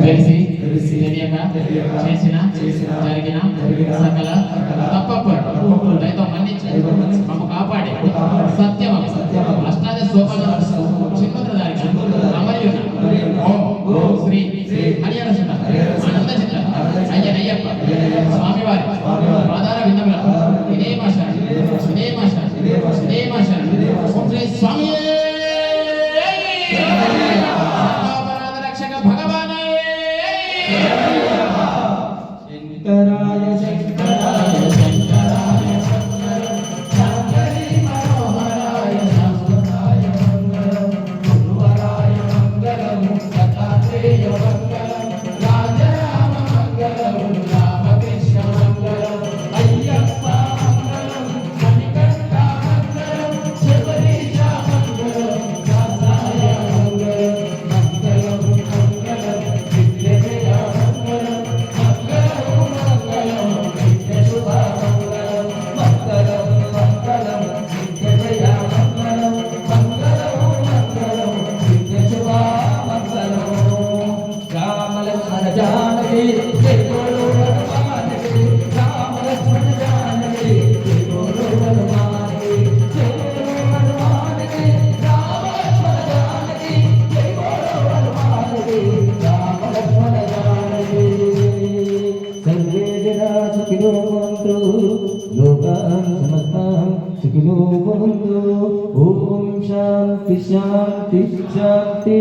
తెలిసి తెలియక చేసిన జరిగిన సకల తప్పప్పుడు మన్నించి మమ్మ కాపాడి సత్యం అష్టాద సోపాన ఆనంద స్వామివారి స్వామి శంకరాయ శంకర ലോകാം സമസ്താം സുഖിനോ ഭവന്തു ഓം ശാന്തി ശാന്തി ശാന്തി